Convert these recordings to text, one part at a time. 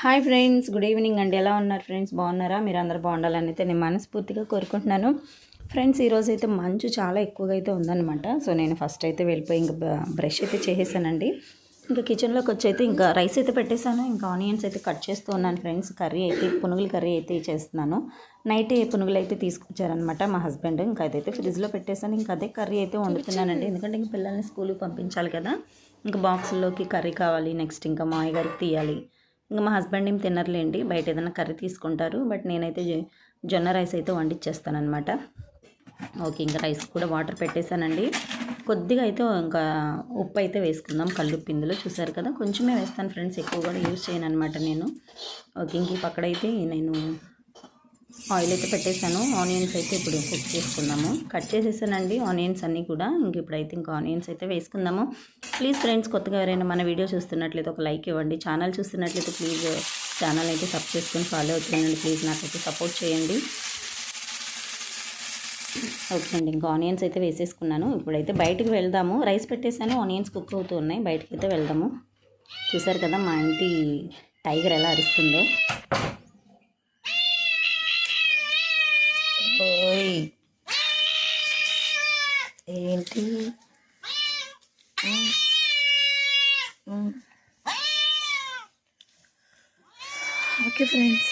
Hi friends good evening అండి. ఎలా ఉన్నారు ఫ్రెండ్స్? బాగున్నారా? మీరు అందరు బాగుండాలని అయితే నేను మనస్ఫూర్తిగా కోరుకుంటున్నాను. ఫ్రెండ్స్ ఈరోజు అయితే మంచు చాలా ఎక్కువగా అయితే ఉందన్నమాట. సో నేను ఫస్ట్ అయితే వెళ్ళిపోయి ఇంకా బ్రష్ అయితే చేసేసానండి. ఇంకా కిచెన్లోకి వచ్చి అయితే ఇంకా రైస్ అయితే పెట్టేశాను. ఇంకా ఆనియన్స్ అయితే కట్ చేస్తూ ఉన్నాను ఫ్రెండ్స్. కర్రీ అయితే పునుగులు కర్రీ అయితే చేస్తున్నాను. నైట్ పునుగులు అయితే తీసుకొచ్చారనమాట మా హస్బెండ్ ఇంకా అదైతే ఫ్రిడ్జ్లో పెట్టేశాను. ఇంకా అదే కర్రీ అయితే వండుతున్నానండి. ఎందుకంటే ఇంక పిల్లల్ని స్కూల్కి పంపించాలి కదా. ఇంకా బాక్సుల్లోకి కర్రీ కావాలి నెక్స్ట్ ఇంకా మా గారికి తీయాలి. ఇంకా మా హస్బెండ్ ఏం తినర్లేండి బయట ఏదైనా కర్రీ తీసుకుంటారు బట్ నేనైతే జొ- జొన్న రైస్ అయితే వండిచ్చేస్తానమాట ఓకే ఇంకా రైస్ కూడా వాటర్ పెట్టేశానండి. కొద్దిగా అయితే ఇంకా ఉప్పు అయితే వేసుకుందాం కళ్ళు ఇందులో. చూసారు కదా కొంచెమే వేస్తాను ఫ్రెండ్స్ ఎక్కువ కూడా యూజ్ చేయను అనమాట నేను. ఓకే ఇంక ఈ పక్కడైతే నేను ఆయిల్ అయితే పెట్టేశాను. ఆనియన్స్ అయితే ఇప్పుడు కుక్ చేసుకుందాము. కట్ చేసేసానండి ఆనియన్స్ అన్నీ కూడా. ఇంక ఇప్పుడైతే ఇంకా ఆనియన్స్ అయితే వేసుకుందాము. ప్లీజ్ ఫ్రెండ్స్ కొత్తగా ఎవరైనా మన వీడియో చూస్తున్నట్లయితే ఒక లైక్ ఇవ్వండి. ఛానల్ చూస్తున్నట్లయితే ప్లీజ్ ఛానల్ అయితే సబ్ చేసుకొని ఫాలో అవుతుందండి ప్లీజ్ నాకైతే సపోర్ట్ చేయండి. ఓకే అండి ఇంకా ఆనియన్స్ అయితే వేసేసుకున్నాను. ఇప్పుడైతే బయటకు వెళ్దాము. రైస్ పెట్టేసాను ఆనియన్స్ కుక్ అవుతూ ఉన్నాయి. బయటికి అయితే వెళ్దాము. చూసారు కదా మా ఇంటి టైగర్ ఎలా అరుస్తుందో. ఏంటి? Okay friends.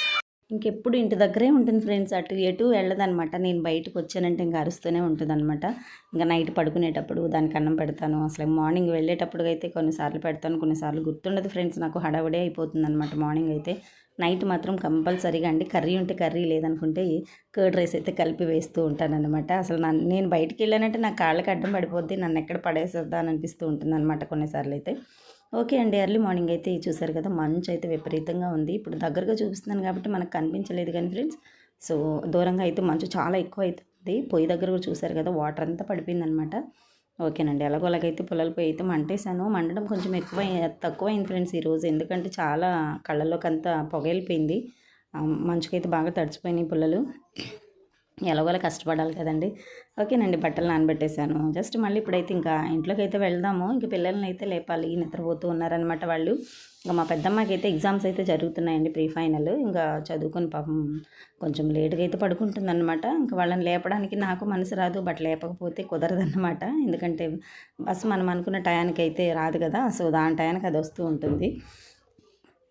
ఇంకెప్పుడు ఇంటి దగ్గరే ఉంటుంది ఫ్రెండ్స్. అటు ఎటు వెళ్ళదనమాట నేను బయటకు వచ్చానంటే ఇంకా అరుస్తూనే ఉంటుంది అనమాట ఇంకా నైట్ పడుకునేటప్పుడు దానికి అన్నం పెడతాను. అసలు మార్నింగ్ వెళ్ళేటప్పుడు అయితే కొన్నిసార్లు పెడతాను. కొన్నిసార్లు గుర్తుండదు ఫ్రెండ్స్. నాకు హడావుడే అయిపోతుంది అనమాట మార్నింగ్ అయితే. నైట్ మాత్రం కంపల్సరీగా అండి. కర్రీ ఉంటే కర్రీ లేదనుకుంటే కర్డ్ రైస్ అయితే కలిపి వేస్తూ ఉంటానన్నమాట. అసలు నన్ను నేను బయటికి వెళ్ళానంటే నా కాళ్ళకి అడ్డం పడిపోద్ది నన్ను ఎక్కడ పడేసేద్దా అని అనిపిస్తూ ఉంటుంది అనమాట కొన్నిసార్లు అయితే. ఓకే అండి ఎర్లీ మార్నింగ్ అయితే చూసారు కదా మంచు అయితే విపరీతంగా ఉంది. ఇప్పుడు దగ్గరగా చూపిస్తున్నాను కాబట్టి మనకు కనిపించలేదు కానీ ఫ్రెండ్స్ సో దూరంగా అయితే మంచు చాలా ఎక్కువ అవుతుంది. పొయ్యి దగ్గర కూడా చూసారు కదా వాటర్ అంతా పడిపోయిందనమాట ఓకేనండి. ఎలాగో అలాగైతే పుల్లల పోయి అయితే మంటేశాను. మండడం కొంచెం ఎక్కువ తక్కువైంది ఫ్రెండ్స్ ఈరోజు. ఎందుకంటే చాలా కళ్ళల్లోకి అంతా పొగ వెళ్ళిపోయింది. మంచుకైతే బాగా తడిచిపోయినాయి పుల్లలు. ఎలాగోలా కష్టపడాలి కదండి. ఓకేనండి బట్టలు నానబెట్టేశాను. జస్ట్ మళ్ళీ ఇప్పుడైతే ఇంకా ఇంట్లోకి అయితే వెళ్దాము. ఇంక పిల్లల్ని అయితే లేపాలి నిద్రపోతూ ఉన్నారనమాట వాళ్ళు. ఇంకా మా పెద్దమ్మకి అయితే ఎగ్జామ్స్ అయితే జరుగుతున్నాయండి ప్రీ ఫైనల్. ఇంకా చదువుకొని పాపం కొంచెం లేట్గా అయితే పడుకుంటుందన్నమాట. ఇంకా వాళ్ళని లేపడానికి నాకు మనసు రాదు బట్ లేపకపోతే కుదరదన్నమాట. ఎందుకంటే బస్ మనం అనుకున్న టయానికి అయితే రాదు కదా సో దాని టయానికి అది వస్తూ ఉంటుంది.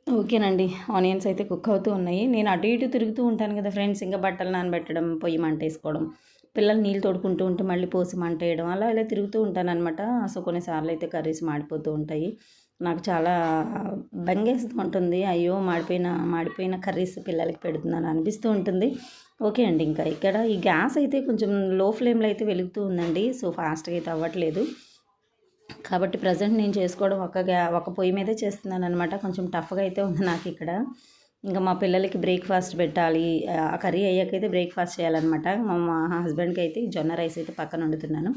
ఓకేనండి. ఆనియన్స్ అయితే కుక్ అవుతూ ఉన్నాయి. నేను అటు ఇటు తిరుగుతూ ఉంటాను కదా ఫ్రెండ్స్. ఇంకా బట్టలు నానబెట్టడం పొయ్యి మంట వేసుకోవడం పిల్లలు నీళ్ళు తోడుకుంటూ ఉంటే మళ్ళీ పోసి మంట వేయడం అలా ఇలా తిరుగుతూ ఉంటాను అనమాట సో కొన్నిసార్లు అయితే కర్రీస్ మాడిపోతూ ఉంటాయి. నాకు చాలా బెంగేస్తూ ఉంటుంది అయ్యో మాడిపోయిన మాడిపోయిన కర్రీస్ పిల్లలకి పెడుతున్నాను అనిపిస్తూ ఉంటుంది. ఓకే అండి. ఇంకా ఇక్కడ ఈ గ్యాస్ అయితే కొంచెం లో ఫ్లేమ్లో అయితే వెలుగుతూ ఉందండి. సో ఫాస్ట్గా అయితే అవ్వట్లేదు. కాబట్టి ప్రజెంట్ నేను చేసుకోవడం ఒక గ్యా ఒక పొయ్యి మీదే చేస్తున్నాను అనమాట కొంచెం టఫ్గా అయితే ఉంది నాకు ఇక్కడ. ఇంకా మా పిల్లలకి బ్రేక్ఫాస్ట్ పెట్టాలి. ఆ కర్రీ అయ్యాకైతే బ్రేక్ఫాస్ట్ చేయాలన్నమాట. మా మా హస్బెండ్కి అయితే జొన్న రైస్ అయితే పక్కన వండుతున్నాను.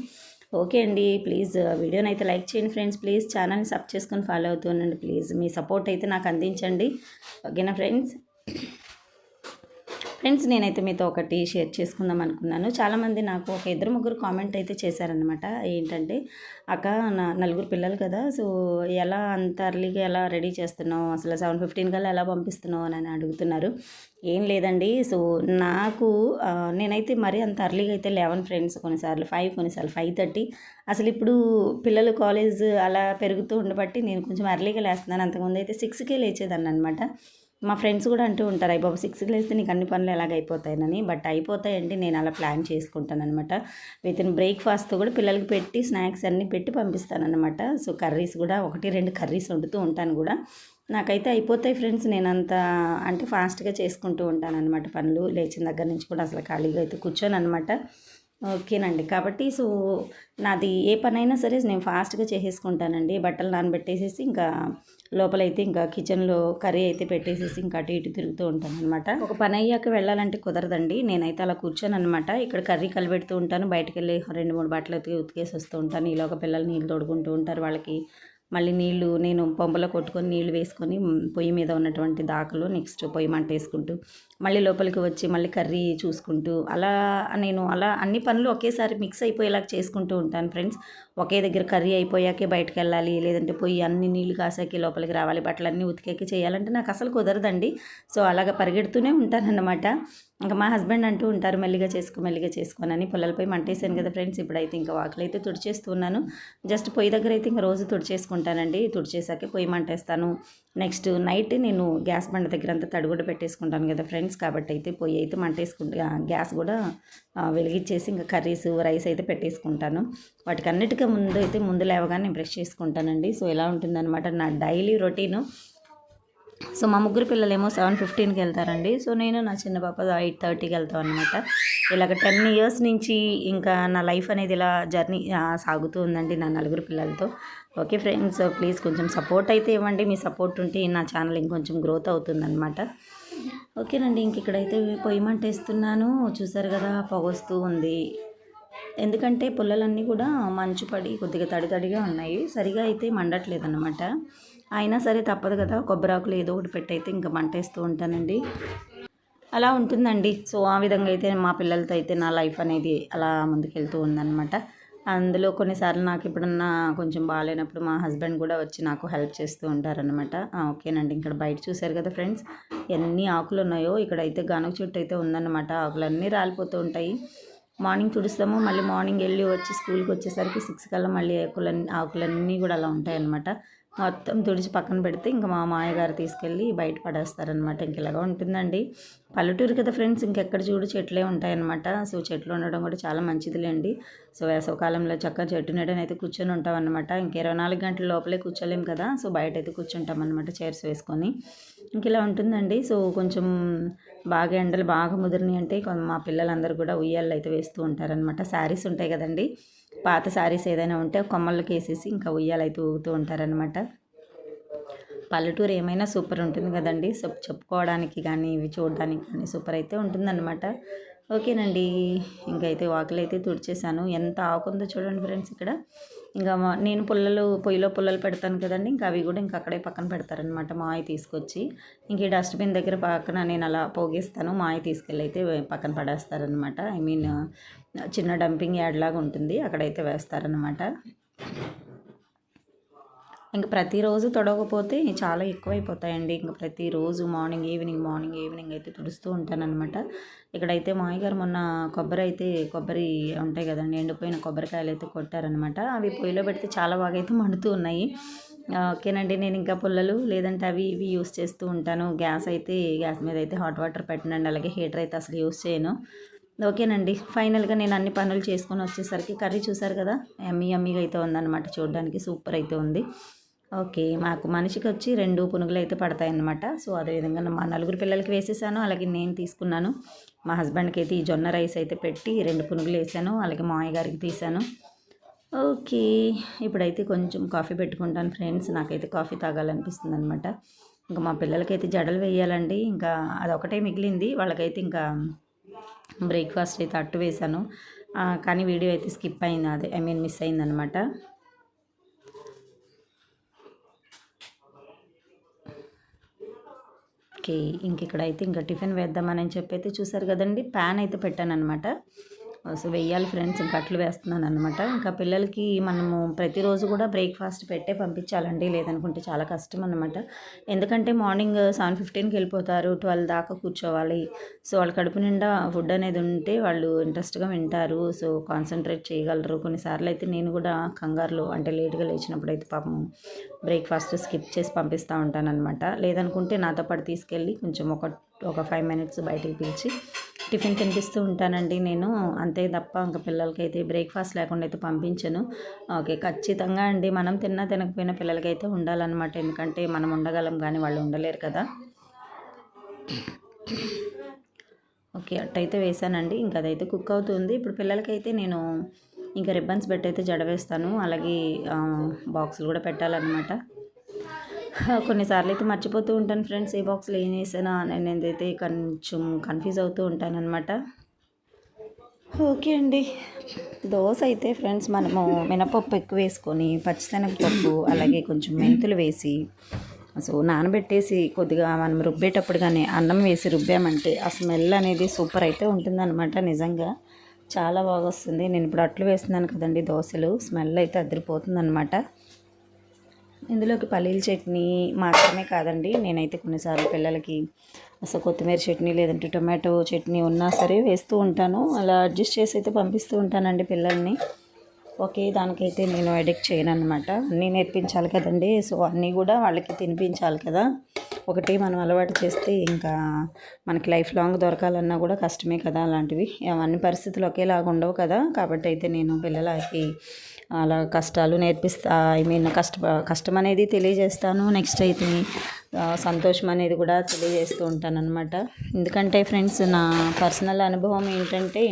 ఓకే అండి ప్లీజ్ వీడియోని అయితే లైక్ చేయండి ఫ్రెండ్స్. ప్లీజ్ ఛానల్ని సబ్ చేసుకొని ఫాలో అవుతూ ఉండండి. ప్లీజ్ మీ సపోర్ట్ అయితే నాకు అందించండి. ఓకేనా ఫ్రెండ్స్? ఫ్రెండ్స్ నేనైతే మీతో ఒకటి షేర్ చేసుకుందాం అనుకున్నాను. చాలామంది నాకు ఒక ఇద్దరు ముగ్గురు కామెంట్ అయితే చేశారనమాట ఏంటంటే అక్క నా నలుగురు పిల్లలు కదా సో ఎలా అంత అర్లీగా ఎలా రెడీ చేస్తున్నావు? అసలు సెవెన్ ఫిఫ్టీన్ కల్లా ఎలా పంపిస్తున్నావు? అని అడుగుతున్నారు. ఏం లేదండి సో నాకు నేనైతే మరీ అంత అర్లీగా అయితే లెవెన్ ఫ్రెండ్స్ కొన్నిసార్లు ఫైవ్ కొన్నిసార్లు ఫైవ్ థర్టీ అసలు ఇప్పుడు పిల్లలు కాలేజ్ అలా పెరుగుతూ ఉండబట్టి నేను కొంచెం అర్లీగా లేస్తున్నాను. అంతకుముందు అయితే సిక్స్కే లేచేదాన్ని అనమాట మా ఫ్రెండ్స్ కూడా అంటూ ఉంటారు అయ్యి బాబు సిక్స్కి లేస్తే నీకు అన్ని పనులు ఎలాగ అయిపోతాయని బట్ అయిపోతాయండి నేను అలా ప్లాన్ చేసుకుంటాను అనమాట విత్ ఇన్ బ్రేక్ఫాస్ట్ కూడా పిల్లలకి పెట్టి స్నాక్స్ అన్నీ పెట్టి పంపిస్తానమాట సో కర్రీస్ కూడా ఒకటి రెండు కర్రీస్ వండుతూ ఉంటాను కూడా. నాకైతే అయిపోతాయి ఫ్రెండ్స్ నేను అంత అంటే ఫాస్ట్గా చేసుకుంటూ ఉంటాను అనమాట పనులు. లేచిన దగ్గర నుంచి కూడా అసలు ఖాళీగా అయితే కూర్చోను అనమాట ఓకేనండి. కాబట్టి సో నాది ఏ పనైనా సరే నేను ఫాస్ట్గా చేసేసుకుంటానండి. బట్టలు నానబెట్టేసేసి ఇంకా లోపలైతే ఇంకా కిచెన్లో కర్రీ అయితే పెట్టేసేసి ఇంకా అటు ఇటు తిరుగుతూ ఉంటాను అనమాట ఒక పని అయ్యాక వెళ్ళాలంటే కుదరదండి. నేనైతే అలా కూర్చొని అనమాట ఇక్కడ కర్రీ కలిపెడుతూ ఉంటాను. బయటకు వెళ్ళి రెండు మూడు బట్టలు ఉతికి ఉతికేసి వస్తూ ఉంటాను. ఈలోగా పిల్లలు నీళ్ళు తోడుకుంటూ ఉంటారు. వాళ్ళకి మళ్ళీ నీళ్ళు నేను పంపులో కొట్టుకొని నీళ్ళు వేసుకొని పొయ్యి మీద ఉన్నటువంటి దాకలు నెక్స్ట్ పొయ్యి మంట వేసుకుంటూ మళ్ళీ లోపలికి వచ్చి మళ్ళీ కర్రీ చూసుకుంటూ అలా నేను అలా అన్ని పనులు ఒకేసారి మిక్స్ అయిపోయేలాగా చేసుకుంటూ ఉంటాను ఫ్రెండ్స్. ఒకే దగ్గర కర్రీ అయిపోయాకే బయటకు వెళ్ళాలి లేదంటే పోయి అన్ని నీళ్ళు కాసాకి లోపలికి రావాలి బట్టలన్నీ ఉతికేకి చేయాలంటే నాకు అసలు కుదరదండి. సో అలాగ పరిగెడుతూనే ఉంటానన్నమాట. ఇంకా మా హస్బెండ్ అంటూ ఉంటారు మెల్లిగా చేసుకో మెల్లిగా చేసుకోనని పొలాలపై మంటేసాను కదా ఫ్రెండ్స్. ఇప్పుడైతే ఇంకా వాకిలు అయితే తుడిచేస్తున్నాను జస్ట్ పొయ్యి దగ్గర అయితే ఇంకా రోజు తుడిచేసుకుంటానండి. తుడిచేసాకే పొయ్యి మంటేస్తాను. నెక్స్ట్ నైట్ నేను గ్యాస్ బండ దగ్గర అంతా తడి కూడా పెట్టేసుకుంటాను కదా ఫ్రెండ్స్ కాబట్టి అయితే పొయ్యి అయితే మంటేసుకుంటా గ్యాస్ కూడా వెలిగించేసి ఇంకా కర్రీస్ రైస్ అయితే పెట్టేసుకుంటాను. వాటికి అన్నిటికీ ముందు అయితే ముందు లేవగానే బ్రష్ చేసుకుంటానండి. సో ఇలా ఉంటుందన్నమాట నా డైలీ రొటీను. సో మా ముగ్గురు పిల్లలేమో సెవెన్ ఫిఫ్టీన్కి వెళ్తారండి. సో నేను నా చిన్న పాప ఎయిట్ థర్టీకి వెళ్తాం అనమాట ఇలాగ టెన్ ఇయర్స్ నుంచి ఇంకా నా లైఫ్ అనేది ఇలా జర్నీ సాగుతూ ఉందండి నా నలుగురు పిల్లలతో. ఓకే ఫ్రెండ్స్ ప్లీజ్ కొంచెం సపోర్ట్ అయితే ఇవ్వండి. మీ సపోర్ట్ ఉంటే నా ఛానల్ ఇంకొంచెం గ్రోత్ అవుతుందన్నమాట. ఓకేనండి ఇంక ఇక్కడైతే పొయ్యి మంట వేస్తున్నాను. చూసారు కదా పొగొస్తూ ఉంది. ఎందుకంటే పుల్లలన్నీ కూడా మంచు పడి కొద్దిగా తడి తడిగా ఉన్నాయి. సరిగా అయితే మండట్లేదు అనమాట అయినా సరే తప్పదు కదా కొబ్బరాకులు ఏదో ఒకటి పెట్టయితే ఇంకా మంటేస్తూ ఉంటానండి. అలా ఉంటుందండి. సో ఆ విధంగా అయితే మా పిల్లలతో అయితే నా లైఫ్ అనేది అలా ముందుకెళ్తూ ఉందన్నమాట. అందులో కొన్నిసార్లు నాకు ఎప్పుడన్నా కొంచెం బాగాలేనప్పుడు మా హస్బెండ్ కూడా వచ్చి నాకు హెల్ప్ చేస్తూ ఉంటారనమాట ఓకేనండి. ఇక్కడ బయట చూశారు కదా ఫ్రెండ్స్ ఎన్ని ఆకులు ఉన్నాయో. ఇక్కడైతే గనుగ చెట్టు అయితే ఉందన్నమాట. ఆకులన్నీ రాలిపోతూ ఉంటాయి. మార్నింగ్ తుడుస్తాము. మళ్ళీ మార్నింగ్ వెళ్ళి వచ్చి స్కూల్కి వచ్చేసరికి సిక్స్ కల్లా మళ్ళీ ఆకులన్నీ ఆకులన్నీ కూడా అలా ఉంటాయన్నమాట. మొత్తం తుడిచి పక్కన పెడితే ఇంకా మా మాయగారు తీసుకెళ్ళి బయట పడేస్తారనమాట ఇంక ఇలాగా ఉంటుందండి. పల్లెటూరు కదా ఫ్రెండ్స్ ఇంకెక్కడ చూడు చెట్లే ఉంటాయన్నమాట. సో చెట్లు ఉండడం కూడా చాలా మంచిదిలేండి. సో వేసవకాలంలో చక్కగా చెట్టు నీడని అయితే కూర్చొని ఉంటాం అనమాట ఇంక ఇరవై నాలుగు గంటల లోపలే కూర్చోలేం కదా. సో బయట అయితే కూర్చుంటాం అనమాట చైర్స్ వేసుకొని. ఇంక ఇలా ఉంటుందండి. సో కొంచెం బాగా ఎండలు బాగా ముదిరినాయి అంటే మా పిల్లలందరూ కూడా ఉయ్యాళ్ళు అయితే వేస్తూ ఉంటారనమాట శారీస్ ఉంటాయి కదండి. పాత శారీస్ ఏదైనా ఉంటే కొమ్మలకి వేసేసి ఇంకా ఉయ్యాలైతే ఊగుతూ ఉంటారనమాట పల్లెటూరు ఏమైనా సూపర్ ఉంటుంది కదండి. సో చెప్పుకోవడానికి కానీ ఇవి చూడడానికి కానీ సూపర్ అయితే ఉంటుందన్నమాట. ఓకేనండి. ఇంకైతే వాకిలైతే అయితే తుడిచేసాను ఎంత ఆకుందో చూడండి ఫ్రెండ్స్ ఇక్కడ. ఇంకా మా- నేను పుల్లలు పొయ్యిలో పుల్లలు పెడతాను కదండి. ఇంకా అవి కూడా ఇంకా అక్కడే పక్కన పెడతారనమాట మా ఆయ తీసుకొచ్చి. ఇంక ఈ డస్ట్బిన్ దగ్గర పక్కన నేను అలా పోగేస్తాను. మా ఆయ తీసుకెళ్ళి అయితే పక్కన పడేస్తారనమాట ఐ మీన్ చిన్న డంపింగ్ యార్డ్ లాగా ఉంటుంది. అక్కడైతే వేస్తారనమాట ఇంకా ప్రతిరోజు తొడవకపోతే చాలా ఎక్కువైపోతాయండి. ఇంకా ప్రతిరోజు మార్నింగ్ ఈవినింగ్ మార్నింగ్ ఈవినింగ్ అయితే తుడుస్తూ ఉంటానన్నమాట. ఇక్కడైతే మాయగారు మొన్న కొబ్బరి అయితే కొబ్బరి ఉంటాయి కదండి ఎండిపోయిన కొబ్బరికాయలు అయితే కొట్టారనమాట అవి పొయ్యిలో పెడితే చాలా బాగా అయితే మండుతూ ఉన్నాయి. ఓకేనండి నేను ఇంకా పుల్లలు లేదంటే అవి ఇవి యూస్ చేస్తూ ఉంటాను. గ్యాస్ అయితే గ్యాస్ మీద అయితే హాట్ వాటర్ పెట్టనండి. అలాగే హీటర్ అయితే అసలు యూస్ చేయను. ఓకేనండి ఫైనల్గా నేను అన్ని పనులు చేసుకొని వచ్చేసరికి కర్రీ చూసారు కదా? ఎమ్మీ ఎమ్మీగా అయితే ఉందన్నమాట. చూడడానికి సూపర్ అయితే ఉంది. ఓకే మాకు మనిషికి వచ్చి రెండు పునుగులు అయితే పడతాయన్నమాట. సో అదేవిధంగా మా నలుగురు పిల్లలకి వేసేసాను అలాగే నేను తీసుకున్నాను. మా హస్బెండ్కి అయితే ఈ జొన్న రైస్ అయితే పెట్టి రెండు పునుగులు వేసాను అలాగే మా గారికి తీసాను. ఓకే ఇప్పుడైతే కొంచెం కాఫీ పెట్టుకుంటాను ఫ్రెండ్స్ నాకైతే కాఫీ తాగాలనిపిస్తుంది అనమాట ఇంకా మా పిల్లలకైతే జడలు వేయాలండి ఇంకా అదొకటే మిగిలింది. వాళ్ళకైతే ఇంకా బ్రేక్ఫాస్ట్ అయితే అట్టు వేశాను కానీ వీడియో అయితే స్కిప్ అయింది అదే ఐ మీన్ మిస్ అయిందనమాట ఓకే ఇంక ఇక్కడైతే ఇంకా టిఫిన్ వేద్దామని చెప్పి అయితే చూసారు కదండి. ప్యాన్ అయితే పెట్టాను అనమాట సో వెయ్యాలి ఫ్రెండ్స్ ఇంకా అట్లు వేస్తున్నాను అనమాట ఇంకా పిల్లలకి మనము ప్రతిరోజు కూడా బ్రేక్ఫాస్ట్ పెట్టే పంపించాలండి లేదనుకుంటే చాలా కష్టం అనమాట ఎందుకంటే మార్నింగ్ సెవెన్ ఫిఫ్టీన్కి వెళ్ళిపోతారు ట్వెల్వ్ దాకా కూర్చోవాలి. సో వాళ్ళ కడుపు నిండా ఫుడ్ అనేది ఉంటే వాళ్ళు ఇంట్రెస్ట్గా వింటారు. సో కాన్సన్ట్రేట్ చేయగలరు. కొన్నిసార్లు అయితే నేను కూడా కంగారులో అంటే లేట్గా లేచినప్పుడు అయితే పాపం బ్రేక్ఫాస్ట్ స్కిప్ చేసి పంపిస్తూ ఉంటాను అనమాట లేదనుకుంటే నాతో పాటు తీసుకెళ్ళి కొంచెం ఒక ఒక ఫైవ్ మినిట్స్ బయటికి పిలిచి టిఫిన్ తినిపిస్తూ ఉంటానండి నేను. అంతే తప్ప ఇంకా పిల్లలకైతే బ్రేక్ఫాస్ట్ లేకుండా అయితే పంపించను. ఓకే ఖచ్చితంగా అండి. మనం తిన్నా తినకపోయినా పిల్లలకైతే ఉండాలన్నమాట. ఎందుకంటే మనం ఉండగలం కానీ వాళ్ళు ఉండలేరు కదా. ఓకే అట్టయితే వేసానండి. ఇంకా అదైతే కుక్ అవుతుంది. ఇప్పుడు పిల్లలకైతే నేను ఇంకా రిబ్బన్స్ పెట్టి అయితే జడ వేస్తాను అలాగే బాక్సులు కూడా పెట్టాలన్నమాట. కొన్నిసార్లు అయితే మర్చిపోతూ ఉంటాను ఫ్రెండ్స్ ఏ బాక్స్లో ఏం వేసానా నేను ఏదైతే కొంచెం కన్ఫ్యూజ్ అవుతూ ఉంటాను అనమాట ఓకే అండి. దోశ అయితే ఫ్రెండ్స్ మనము మినపప్పు ఎక్కువ వేసుకొని పచ్చిశనగపప్పు అలాగే కొంచెం మెంతులు వేసి సో నానబెట్టేసి కొద్దిగా మనం రుబ్బేటప్పుడు కానీ అన్నం వేసి రుబ్బామంటే ఆ స్మెల్ అనేది సూపర్ అయితే ఉంటుందన్నమాట నిజంగా. చాలా బాగా వస్తుంది. నేను ఇప్పుడు అట్లు వేస్తున్నాను కదండి దోశలు స్మెల్ అయితే అదిరిపోతుంది అనమాట ఇందులోకి పల్లీల చట్నీ మాత్రమే కాదండి. నేనైతే కొన్నిసార్లు పిల్లలకి అసలు కొత్తిమీర చట్నీ లేదంటే టొమాటో చట్నీ ఉన్నా సరే వేస్తూ ఉంటాను. అలా అడ్జస్ట్ చేసి అయితే పంపిస్తూ ఉంటానండి పిల్లల్ని. ఒకే దానికైతే నేను ఎడిక్ట్ చేయను అనమాట అన్నీ నేర్పించాలి కదండి. సో అన్నీ కూడా వాళ్ళకి తినిపించాలి కదా. ఒకటి మనం అలవాటు చేస్తే ఇంకా మనకి లైఫ్ లాంగ్ దొరకాలన్నా కూడా కష్టమే కదా అలాంటివి. అవన్నీ పరిస్థితులు ఒకేలాగా ఉండవు కదా. కాబట్టి అయితే నేను పిల్లలకి అలా కష్టాలు నేర్పిస్తా ఐ మీన్ కష్ట కష్టం అనేది తెలియజేస్తాను. నెక్స్ట్ అయితే సంతోషం అనేది కూడా తెలియజేస్తూ ఉంటాను అనమాట ఎందుకంటే ఫ్రెండ్స్ నా పర్సనల్ అనుభవం ఏంటంటే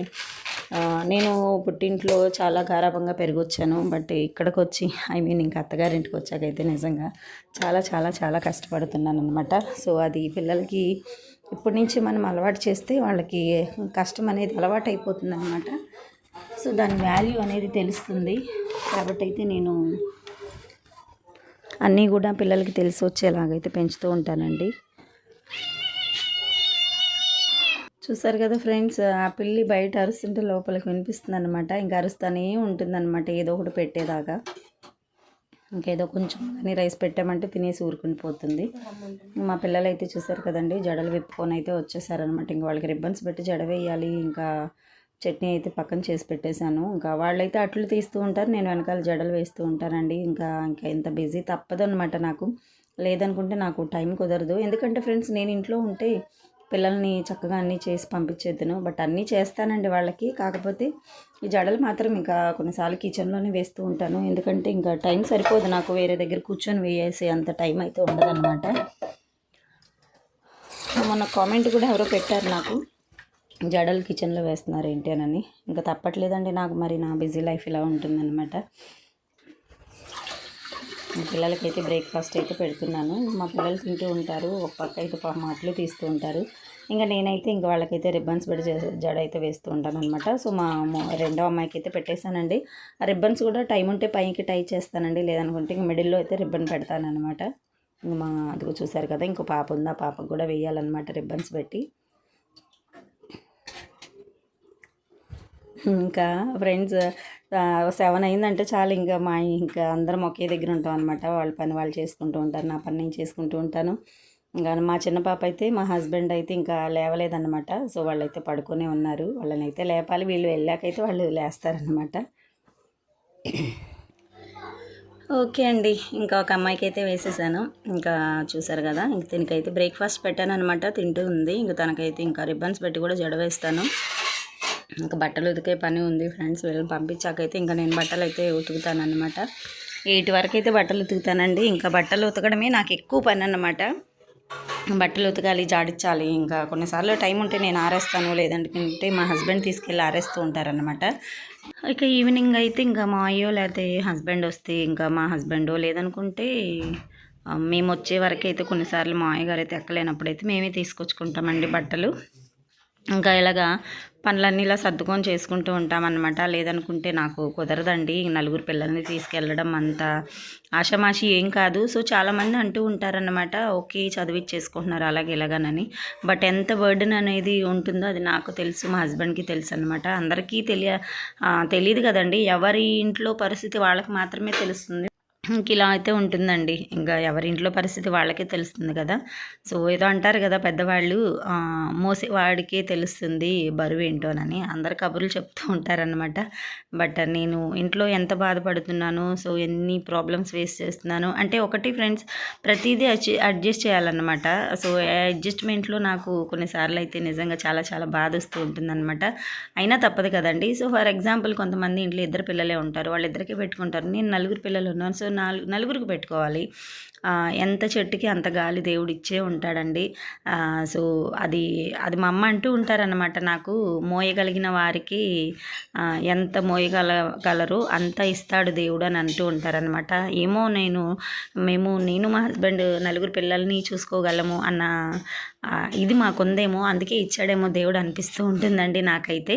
నేను పుట్టింట్లో చాలా గారాభంగా పెరిగొచ్చాను. బట్ ఇక్కడికి వచ్చి ఐ మీన్ ఇంకా అత్తగారింటికి వచ్చాకైతే నిజంగా చాలా చాలా చాలా కష్టపడుతున్నాను అనమాట సో అది పిల్లలకి ఇప్పటి నుంచి మనం అలవాటు చేస్తే వాళ్ళకి కష్టం అనేది అలవాటు అయిపోతుంది అనమాట సో దాని వాల్యూ అనేది తెలుస్తుంది. కాబట్టి అయితే నేను అన్నీ కూడా పిల్లలకి తెలిసి వచ్చేలాగైతే పెంచుతూ ఉంటానండి. చూసారు కదా ఫ్రెండ్స్ ఆ పిల్లి బయట అరుస్తుంటే లోపలికి వినిపిస్తుంది అనమాట ఇంకా అరుస్తూనే ఉంటుందన్నమాట ఏదో ఒకటి పెట్టేదాకా. ఇంకేదో కొంచెం కానీ రైస్ పెట్టామంటే తినేసి ఊరుకుని పోతుంది. మా పిల్లలు అయితే చూసారు కదండి జడలు విప్పుకొని అయితే వచ్చేసారనమాట ఇంకా వాళ్ళకి రిబ్బన్స్ పెట్టి జడ వేయాలి ఇంకా చట్నీ అయితే పక్కన చేసి పెట్టేశాను. ఇంకా వాళ్ళైతే అట్లు తీస్తూ ఉంటారు నేను వెనకాల జడలు వేస్తూ ఉంటానండి. ఇంకా ఇంకా ఇంత బిజీ తప్పదు అనమాట నాకు. లేదనుకుంటే నాకు టైం కుదరదు. ఎందుకంటే ఫ్రెండ్స్ నేను ఇంట్లో ఉంటే పిల్లల్ని చక్కగా అన్నీ చేసి పంపించేద్దును. బట్ అన్నీ చేస్తానండి వాళ్ళకి. కాకపోతే ఈ జడలు మాత్రం ఇంకా కొన్నిసార్లు కిచెన్లోనే వేస్తూ ఉంటాను. ఎందుకంటే ఇంకా టైం సరిపోదు నాకు వేరే దగ్గర కూర్చొని వేసేసి అంత టైం అయితే ఉండదన్నమాట. మొన్న కామెంట్ కూడా ఎవరో పెట్టారు నాకు. జడలు కిచెన్లో వేస్తున్నారు ఏంటి అని ఇంకా తప్పట్లేదండి నాకు మరి నా బిజీ లైఫ్ ఇలా ఉంటుందన్నమాట. మా పిల్లలకైతే బ్రేక్ఫాస్ట్ అయితే పెడుతున్నాను. మా పిల్లలు తింటూ ఉంటారు. ఒక పక్క అయితే మాటలు తీస్తూ ఉంటారు. ఇంకా నేనైతే ఇంకా వాళ్ళకైతే రిబ్బన్స్ పెట్టి జడ- జడ అయితే వేస్తూ ఉంటాను అనమాట సో మా రెండో అమ్మాయికి అయితే పెట్టేశానండి. ఆ రిబ్బన్స్ కూడా టైం ఉంటే పైకి టై చేస్తానండి. లేదనుకుంటే ఇంక మిడిల్లో అయితే రిబ్బన్ పెడతాను అనమాట ఇంక మా అదిగో చూసారు కదా ఇంకో పాప ఉంది. ఆ పాపకు కూడా వేయాలన్నమాట రిబ్బన్స్ పెట్టి. ఇంకా ఫ్రెండ్స్ సెవెన్ అయిందంటే చాలు. ఇంకా మా ఇంకా అందరం ఒకే దగ్గర ఉంటాం అనమాట వాళ్ళ పని వాళ్ళు చేసుకుంటూ ఉంటారు నా పని నేను చేసుకుంటూ ఉంటాను. ఇంకా మా చిన్న పాప అయితే మా హస్బెండ్ అయితే ఇంకా లేవలేదన్నమాట. సో వాళ్ళైతే పడుకొనే ఉన్నారు. వాళ్ళని అయితే లేపాలి. వీళ్ళు వెళ్ళాకైతే వాళ్ళు లేస్తారనమాట ఓకే అండి. ఇంకా ఒక అమ్మాయికి అయితే వేసేసాను. ఇంకా చూసారు కదా ఇంక దీనికైతే బ్రేక్ఫాస్ట్ పెట్టాను అనమాట తింటూ ఉంది. ఇంకా తనకైతే ఇంకా రిబ్బన్స్ పెట్టి కూడా జడ వేస్తాను ఇంకా బట్టలు ఉతికే పని ఉంది ఫ్రెండ్స్. వీళ్ళని పంపించాకైతే ఇంకా నేను బట్టలు అయితే ఉతుకుతానమాట ఎయిట్ వరకు అయితే బట్టలు ఉతుకుతానండి. ఇంకా బట్టలు ఉతకడమే నాకు ఎక్కువ పని అన్నమాట బట్టలు ఉతకాలి జాడించాలి ఇంకా కొన్నిసార్లు టైం ఉంటే నేను ఆరేస్తాను లేదంటే మా హస్బెండ్ తీసుకెళ్ళి ఆరేస్తూ ఉంటారనమాట ఇక ఈవినింగ్ అయితే ఇంకా మా అయ్యో లేకపోతే హస్బెండ్ వస్తే ఇంకా మా హస్బెండో లేదనుకుంటే మేము వచ్చే వరకు అయితే కొన్నిసార్లు మా అయ్య గారు అయితే ఎక్కలేనప్పుడు అయితే మేమే తీసుకొచ్చుకుంటామండి బట్టలు. ఇంకా ఇలాగా పనులన్నీ ఇలా సర్దుకొని చేసుకుంటూ ఉంటామన్నమాట. లేదనుకుంటే నాకు కుదరదండి. నలుగురు పిల్లల్ని తీసుకెళ్ళడం అంత ఆషమాషి ఏం కాదు. సో చాలామంది అంటూ ఉంటారన్నమాట ఓకే చదివిచ్చేసుకుంటున్నారు అలాగే ఇలాగనని. బట్ ఎంత బర్డెన్ అనేది ఉంటుందో అది నాకు తెలుసు మా హస్బెండ్కి తెలుసు అనమాట అందరికీ తెలియ తెలియదు కదండి. ఎవరి ఇంట్లో పరిస్థితి వాళ్ళకి మాత్రమే తెలుస్తుంది. ఇంక ఇలా అయితే ఉంటుందండి. ఇంకా ఎవరి ఇంట్లో పరిస్థితి వాళ్ళకే తెలుస్తుంది కదా. సో ఏదో అంటారు కదా పెద్దవాళ్ళు మోసేవాడికే తెలుస్తుంది బరువు ఏంటోనని అందరు కబుర్లు చెప్తూ ఉంటారనమాట బట్ నేను ఇంట్లో ఎంత బాధపడుతున్నాను సో ఎన్ని ప్రాబ్లమ్స్ ఫేస్ చేస్తున్నాను అంటే ఒకటి ఫ్రెండ్స్ ప్రతిదీ అడ్జ- అడ్జస్ట్ చేయాలన్నమాట. సో అడ్జస్ట్మెంట్లో నాకు కొన్నిసార్లు అయితే నిజంగా చాలా చాలా బాధ వస్తూ ఉంటుందన్నమాట. అయినా తప్పదు కదండి. సో ఫర్ ఎగ్జాంపుల్ కొంతమంది ఇంట్లో ఇద్దరు పిల్లలే ఉంటారు. వాళ్ళిద్దరికీ పెట్టుకుంటారు. నేను నలుగురు పిల్లలు ఉన్నాను. సో నాలుగు నలుగురికి పెట్టుకోవాలి. ఎంత చెట్టుకి అంత గాలి దేవుడు ఇచ్చే ఉంటాడండి సో అది అది మా అమ్మ అంటూ ఉంటారనమాట నాకు మోయగలిగిన వారికి ఎంత మోయగల గలరు అంత ఇస్తాడు దేవుడు అని అంటూ ఉంటారనమాట ఏమో నేను మేము నేను మా హస్బెండ్ నలుగురు పిల్లల్ని చూసుకోగలము అన్న ఇది మాకుందేమో అందుకే ఇచ్చాడేమో దేవుడు అనిపిస్తూ ఉంటుందండి నాకైతే.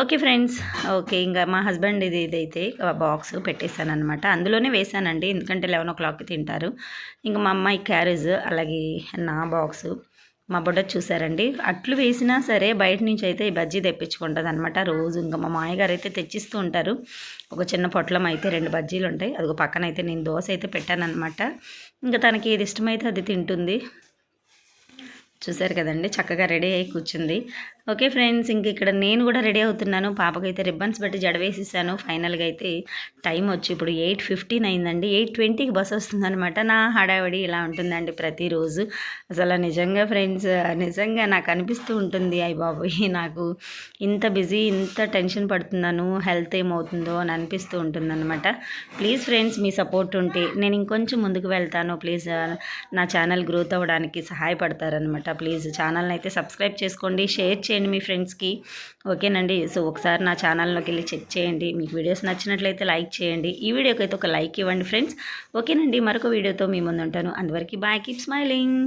Okay friends. ఓకే ఇంకా మా హస్బెండ్ ఇది ఇదైతే బాక్స్ పెట్టేశాను అనమాట అందులోనే వేసానండి ఎందుకంటే లెవెన్ ఓ క్లాక్కి తింటారు. ఇంకా మా అమ్మాయి క్యారేజ్ అలాగే నా బాక్స్ మా బుడ్డ చూసారండి అట్లు వేసినా సరే బయట నుంచి అయితే ఈ బజ్జీ తెప్పించుకుంటుంది అనమాట రోజు ఇంకా మా మామయ్యగారు అయితే తెచ్చిస్తూ ఉంటారు. ఒక చిన్న పొట్లం అయితే రెండు బజ్జీలు ఉంటాయి. అదొక పక్కన అయితే నేను దోశ అయితే పెట్టాను అనమాట ఇంకా తనకి ఏది ఇష్టమైతే అది తింటుంది. చూసారు కదండి చక్కగా రెడీ అయి కూర్చుంది. ఓకే ఫ్రెండ్స్ ఇంక ఇక్కడ నేను కూడా రెడీ అవుతున్నాను. పాపకైతే రిబ్బన్స్ బట్టి జడవేసేసాను. ఫైనల్గా అయితే టైం వచ్చి ఇప్పుడు ఎయిట్ ఫిఫ్టీన్ అయిందండి. ఎయిట్ ట్వంటీకి బస్ వస్తుందనమాట నా హడావిడి ఇలా ఉంటుందండి ప్రతిరోజు. అసలు నిజంగా ఫ్రెండ్స్ నిజంగా నాకు అనిపిస్తూ ఉంటుంది. అయ్యి బాబోయ్ నాకు ఇంత బిజీ ఇంత టెన్షన్ పడుతున్నాను. హెల్త్ ఏమవుతుందో అని అనిపిస్తూ ఉంటుందన్నమాట. ప్లీజ్ ఫ్రెండ్స్ మీ సపోర్ట్ ఉంటే నేను ఇంకొంచెం ముందుకు వెళ్తాను. ప్లీజ్ నా ఛానల్ గ్రోత్ అవ్వడానికి సహాయపడతారనమాట ప్లీజ్ ఛానల్ని అయితే సబ్స్క్రైబ్ చేసుకోండి. షేర్ చేయండి మీ ఫ్రెండ్స్కి. ఓకేనండి? సో ఒకసారి నా ఛానల్లోకి వెళ్ళి చెక్ చేయండి. మీకు వీడియోస్ నచ్చినట్లయితే లైక్ చేయండి. ఈ వీడియోకి అయితే ఒక లైక్ ఇవ్వండి ఫ్రెండ్స్. ఓకేనండి? మరొక వీడియోతో మీ ముందు ఉంటాను అందువరకు బాయ్. Keep smiling.